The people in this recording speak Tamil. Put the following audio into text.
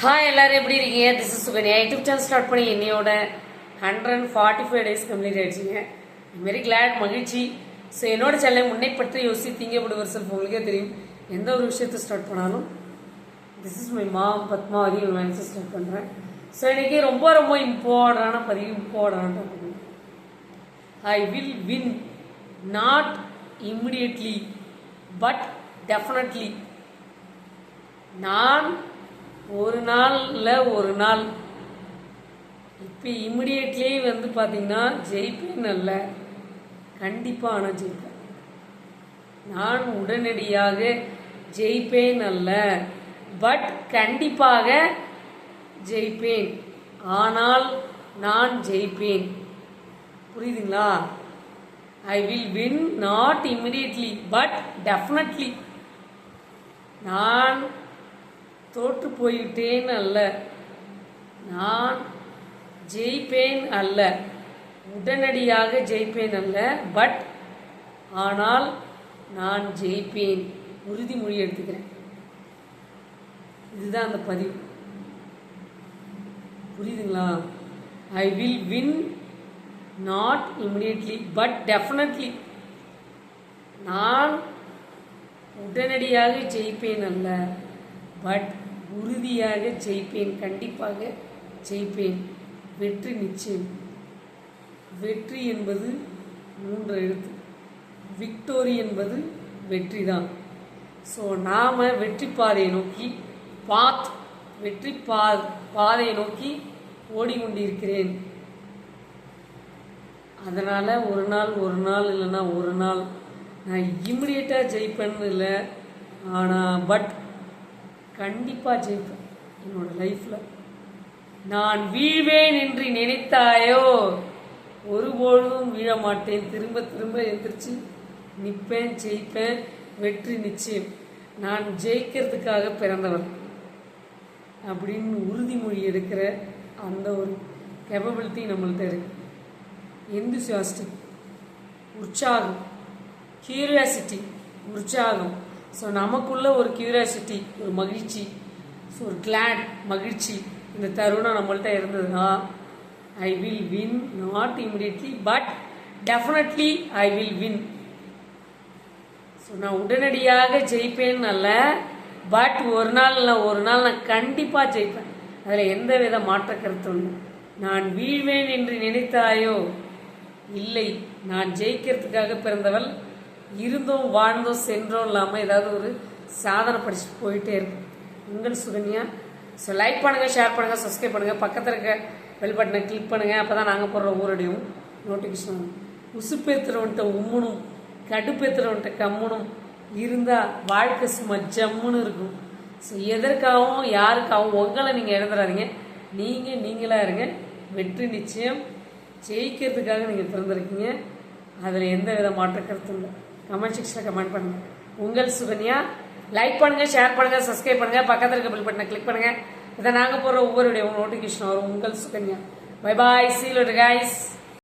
ஹாய் எல்லாரும் எப்படி இருக்கீங்க? This is Sukanya YouTube channel start பண்ணி என்னையோட hundred and forty five days complete ஆயிடுச்சுங்க வெரி கிளாட் மகிழ்ச்சி. ஸோ என்னோட சேனலை முன்னை பற்றி யோசித்தீங்க திங்கப்படுவர் செல்ஃப் உங்களுக்கே தெரியும். எந்த ஒரு விஷயத்தை ஸ்டார்ட் பண்ணாலும் திஸ் இஸ் மை மா பத்மாவதி ஒரு ஸ்டார்ட் பண்ணுறேன் ஸோ இன்றைக்கி ரொம்ப ரொம்ப இம்பார்ட்டண்டான பதிவு இம்பார்ட்டண்டான I will win not immediately but definitely நான் ஒரு நாளில் ஒரு நாள். இப்போ இமிடியட்லி வந்து பார்த்தீங்கன்னா ஜெயிப்பேன் அல்ல. கண்டிப்பாக ஆனால் ஜெயிப்பேன். நான் உடனடியாக ஜெயிப்பேன் அல்ல. பட் கண்டிப்பாக ஜெயிப்பேன். ஆனால் நான் ஜெயிப்பேன். புரியுதுங்களா? I will win not immediately but definitely நான் தோற்று போயிட்டேன் அல்ல. நான் ஜெயிப்பேன் அல்ல. உடனடியாக ஜெயிப்பேன் அல்ல. பட் ஆனால் நான் ஜெயிப்பேன். உறுதிமொழி எடுத்துக்கிறேன். இதுதான் அந்த பதிவு. புரியுதுங்களா? I will win not immediately but definitely நான் உடனடியாக ஜெயிப்பேன் அல்ல. பட் உறுதியாக ஜெயிப்பேன் கண்டிப்பாக ஜெயிப்பேன். வெற்றி நிச்சயம். வெற்றி என்பது மூன்று எழுத்து. விக்டோரி என்பது வெற்றி தான் ஸோ நாம் வெற்றி பாதையை நோக்கி பாத் வெற்றி பா பாதையை நோக்கி ஓடிக்கொண்டிருக்கிறேன். அதனால் ஒரு நாள் ஒரு நாள் இல்லைன்னா ஒரு நாள். நான் இம்மிடியேட்டாக ஜெயிப்பேன்னு இல்லை. ஆனால் பட் கண்டிப்பாக ஜெயிப்பேன் என்னோட லைஃப்பில் நான் வீழ்வேன் என்று நினைத்தாயோ ஒருபொழுதும் வீழ மாட்டேன். திரும்ப திரும்ப எந்திரிச்சு நிற்பேன் ஜெயிப்பேன். வெற்றி நிச்சயம். நான் ஜெயிக்கிறதுக்காக பிறந்தவன். அப்படின்னு உறுதிமொழி எடுக்கிற அந்த ஒரு கேப்பபிலிட்டி நம்மள்கிட்ட இருக்கு. எந்துசியாஸ்டிக் உற்சாகம் கியூரியாசிட்டி உற்சாகம். ஸோ நமக்குள்ள ஒரு கியூரியாசிட்டி ஒரு மகிழ்ச்சி ஸோ ஒரு கிளாட் மகிழ்ச்சி இந்த தருணம் நம்மள்ட்ட இருந்ததுன்னா I will win not immediately but definitely I will win so நான் உடனடியாக ஜெயிப்பேன்னு அல்ல பட் ஒரு நாள் இல்லை ஒரு நாள் நான் கண்டிப்பாக ஜெயிப்பேன். அதில் எந்த வித மாற்ற கருத்தும் நான் வீழ்வேன் என்று நினைத்தாயோ? இல்லை. நான் ஜெயிக்கிறதுக்காக பிறந்தவள் இருந்தோம் வாழ்ந்தோம் சென்றோம் இல்லாமல் ஏதாவது ஒரு சாதனை படிச்சுட்டு போயிட்டே இருக்கும். உங்கள் சுகன்யா. ஸோ லைக் பண்ணுங்கள் ஷேர் பண்ணுங்கள் சப்ஸ்கிரைப் பண்ணுங்கள் பக்கத்தில் இருக்க பெல் பட்டனை கிளிக் பண்ணுங்கள் அப்போ தான் நாங்கள் போடுற ஊரடியும் நோட்டிஃபிகேஷன் உசுப்பேத்துறவன்ட்ட உம்முனும் கடுப்பேத்துறவன்ட்ட கம்முனும் இருந்தால் வாழ்க்கை சும்மா ஜம்முன்னு இருக்கும். ஸோ எதற்காகவும் யாருக்காகவும் உங்களை நீங்கள் எழுந்துடாதீங்க நீங்கள் நீங்களாக இருங்க. வெற்றி நிச்சயம். ஜெயிக்கிறதுக்காக நீங்கள் பிறந்திருக்கீங்க. அதில் எந்த வித மாற்ற கருத்தும் இல்லை. கமெண்ட் செக்ஷனில் கமெண்ட் பண்ணுங்கள் உங்கள் சுகன்யா லைக் பண்ணுங்கள் ஷேர் பண்ணுங்கள் சப்ஸ்கிரைப் பண்ணுங்கள் பக்கத்தில் இருக்க பில் பட்டனை கிளிக் பண்ணுங்கள் இதை நாங்கள் போகிற ஒவ்வொரு நோட்டிஃபிகேஷன் வரும். உங்கள் சுகன்யா. பை பாய் சீலோடு கைஸ்